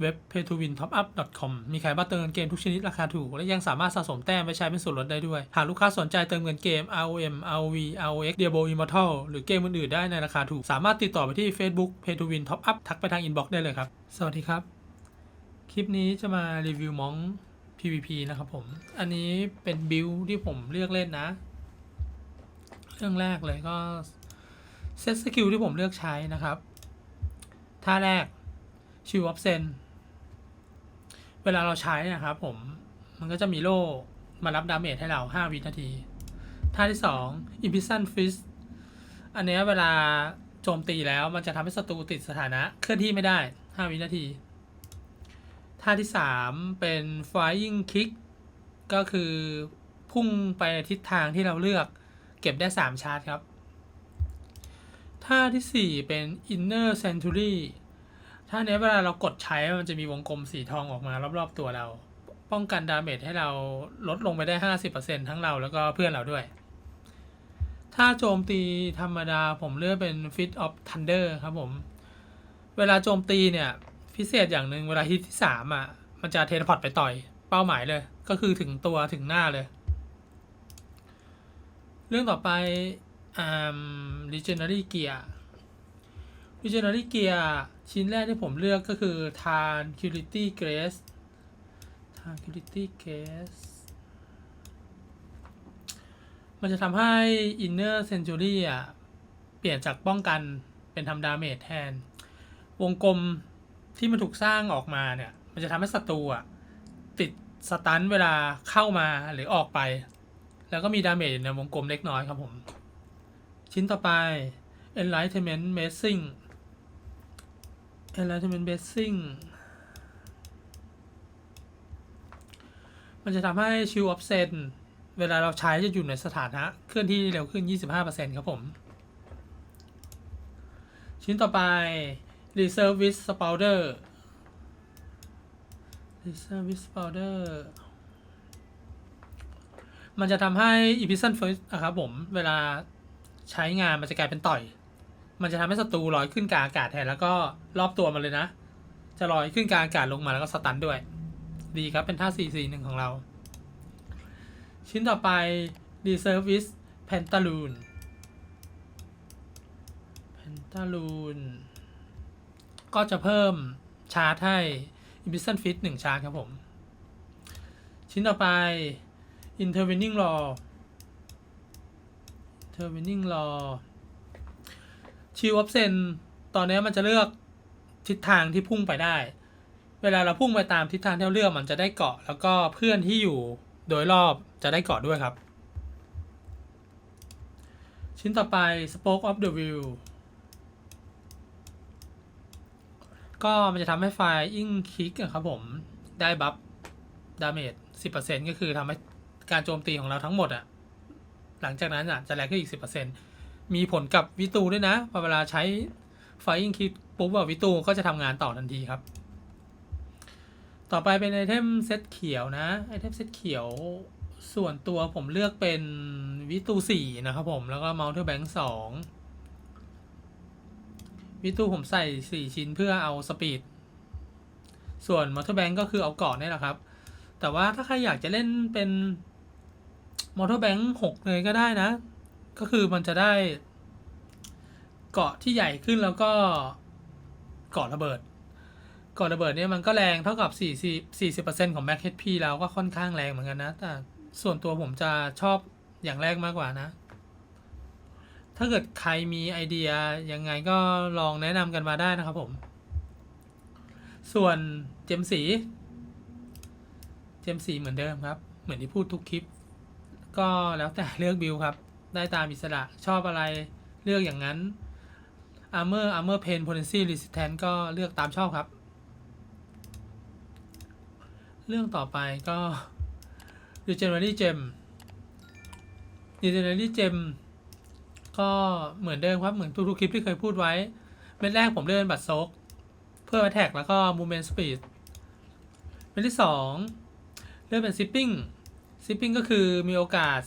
เว็บ pay to win top up com มีขายบัตรเติมเงินเกมทุกชนิดราคาถูก และยังสามารถสะสมแต้มไปใช้เป็นส่วนลดได้ด้วย หากลูกค้าสนใจเติมเงินเกม ROM ROV ROX Diablo Immortal หรือเกมอื่นๆได้ในราคาถูก สามารถติดต่อไปที่ Facebook pay to win top up ทักไปทาง inbox ได้เลยครับ สวัสดีครับ คลิปนี้จะมารีวิวมอง PVP นะครับผม อันนี้เป็นบิลที่ผมเลือกเล่นนะ เรื่องแรกเลยก็เซตสกิลที่ผมเลือกใช้นะครับท่าแรกชิวออฟเซน เวลาเราใช้นะครับผมมันก็จะมีโล่มารับดาเมจให้เรา 5 วินาที ท่าที่ 2 Imprison Fist อันนี้เวลาโจมตีแล้วมันจะทำให้ศัตรูติดสถานะเคลื่อนที่ไม่ได้ 5 วินาที ท่าที่ 3 เป็น Flying Kick ก็คือพุ่งไปในทิศทางที่เราเลือกเก็บได้ 3 ชาร์จครับ ท่าทีสี่4 เป็น Inner Century ท่าเนี้ยเวลาเรากดใช้มันจะมีวงกลมสีทองออกมารอบๆตัวเรา ป้องกันดาเมจให้เราลดลงไปได้ 50%ทั้งเราแล้วก็เพื่อนเราด้วย ถ้าโจมตีธรรมดาผมเลือกเป็น Fit of Thunder ครับผม เวลาโจมตีเนี่ย พิเศษอย่างหนึ่งเวลาฮิตที่สามอะมันจะเทเลพอร์ตไปต่อยเป้าหมายเลย ก็คือถึงตัวถึงหน้าเลย เรื่องต่อไปอ่า Legendary Gear Legendary Gear ชิ้นแรกที่ผมเลือกก็คือ Tranquility Grace Tranquility Grace มันจะทำให้ Inner Century อะ เปลี่ยนจากป้องกันเป็นทำดาเมจแทน วงกลมที่มันถูกสร้างออกมาเนี่ย มันจะทำให้ศัตรูอะ ติดสตันเวลาเข้ามาหรือออกไป แล้วก็มีดาเมจอยู่ในวงกลมเล็กน้อยครับผม ชิ้นต่อไป Enlightenment Messing Enlightenment Messing มันจะทำให้ชิวออฟเซนเวลาเราใช้จะอยู่ในสถานะเคลื่อนที่เร็วขึ้น 25%ครับผม ชิ้นต่อไป Reserve with Spouter Reserve with Spouter มันจะทำให้ e p i s o n First อะครับผม เวลาใช้งานมันจะกลายเป็นต่อย มันจะทำให้ศัตรูลอยขึ้นกลางอากาศแทนแล้วก็รอบตัวมันเลยนะ จะลอยขึ้นกลางอากาศลงมาแล้วก็สตันด้วย ดีครับเป็นท่า 4 4 1 ของเรา ชิ้นต่อไป Reserve with Pantaloon Pantaloon ก็จะเพิ่มชาร์จให้ Imprison Fit 1 ชาร์จครับผม ชิ้นต่อไป Intervening Law Intervening Law ชิวออฟเซนตอนนี้มันจะเลือกทิศทางที่พุ่งไปได้ เวลาเราพุ่งไปตามทิศทางที่เราเลือกมันจะได้เกาะ แล้วก็เพื่อนที่อยู่โดยรอบจะได้เกาะด้วยครับ ชิ้นต่อไป Spoke of the Wheel ก็มันจะทำให้ไฟอิงคิกครับผมได้บัฟดาเมจ10%ก็คือทำให้การโจมตีของเราทั้งหมดอะหลังจากนั้นอะจะแรงขึ้นอีก 10% มีผลกับวิตูด้วยนะพอเวลาใช้ไฟอิงคิกปุ๊บอะวิตูก็จะทำงานต่อทันทีครับ ต่อไปเป็นไอเทมเซตเขียวนะไอเทมเซตเขียวส่วนตัวผมเลือกเป็นวิตูสี่นะครับผมแล้วก็ม o ลเทอร์แบงค์สองวิตูผมใส่สี่ชิ้นเพื่อเอาสปีดส่วนมอเตอร์แบงก์ก็คือเอาเกาะนี่แหละครับ แต่ว่าถ้าใครอยากจะเล่นเป็นมอเตอร์แบงก์หกเลยก็ได้นะ ก็คือมันจะได้เกาะที่ใหญ่ขึ้นแล้วก็เกาะระเบิดเกาะระเบิดเนี่ยมันก็แรงเท่ากับ 40 40 ของ Max HP แล้วก็ค่อนข้างแรงเหมือนกันนะ แต่ส่วนตัวผมจะชอบอย่างแรกมากกว่านะ ถ้าเกิดใครมีไอเดียยังไงก็ลองแนะนำกันมาได้นะครับผม ส่วนเจมสี เจมสีเหมือนเดิมครับ เหมือนที่พูดทุกคลิป ก็แล้วแต่เลือกบิลครับ ได้ตามอิสระชอบอะไรเลือกอย่างนั้น Armor Armor Pain Potency Resistance ก็เลือกตามชอบครับ เรื่องต่อไปก็ Regenerary Gem Regenerary Gem ก็เหมือนเดิมครับเหมือนทุกๆคลิปที่เคยพูดไว้ เม็ดแรกผมเลื่อนบัตรซก เพื่อ attack แล้วก็ movement speed เม็ดที่สองเลื่อนเป็น zipping zipping ก็คือมีโอกาส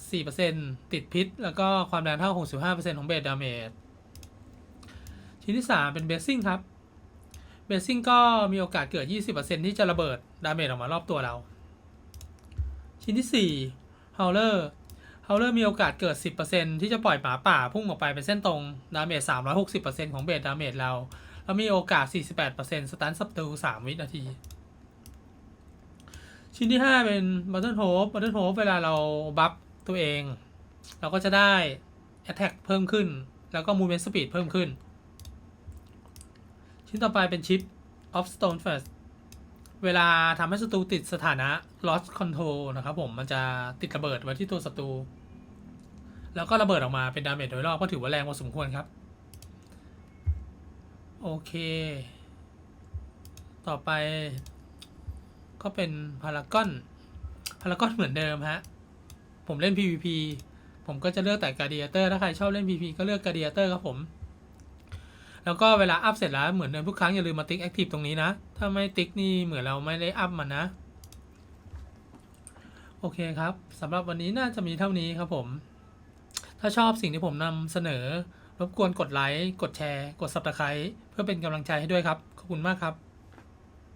4%ติดพิษ แล้วก็ความแรงเท่า 65%ของเบสดาเมจชิ้นที่ 3 เป็น basing ครับ เบสซิ่งก็มีโอกาสเกิด 20%ที่จะระเบิดดาเมจออกมารอบตัวเรา ชิ้นที่4 Howler Howler มีโอกาสเกิด 10%ที่จะปล่อยหมาป่าพุ่งออกไปเป็นเส้นตรง ดาเมจ 360%ของเบสดาเมจเรา แล้วมีโอกาส 48%สตันศัตรู3วินาที ชิ้นที่ 5 เป็น Button Hope Button Hope เวลาเราบัฟตัวเอง เราก็จะได้ Attack เพิ่มขึ้น แล้วก็ Movement Speed เพิ่มขึ้น ชิ้นต่อไปเป็นชิป of Stone First เวลาทำให้ศัตรูติดสถานะ lost control นะครับผม มันจะติดระเบิดไว้ที่ตัวศัตรู แล้วก็ระเบิดออกมาเป็นดาเมจโดยรอบก็ถือว่าแรงพอสมควรครับ โอเค ต่อไป ก็เป็นพารากอนพารากอนเหมือนเดิมฮะ ผมเล่น PVP ผมก็จะเลือกแต่การ a เตอร์ถ้าใครชอบเล่น PVP ก็เลือกการ a เตอร์ครับผม แล้วก็เวลาอัพเสร็จแล้วเหมือนเดิมทุกครั้งอย่าลืมมาติ๊กแอคทีฟตรงนี้นะ ถ้าไม่ติ๊กนี่เหมือนเราไม่ได้อัพมันนะ โอเคครับสำหรับวันนี้น่าจะมีเท่านี้ครับผม ถ้าชอบสิ่งที่ผมนำเสนอรบกวนกดไลค์ กดแชร์ กด subscribe เพื่อเป็นกำลังใจให้ด้วยครับ ขอบคุณมากครับ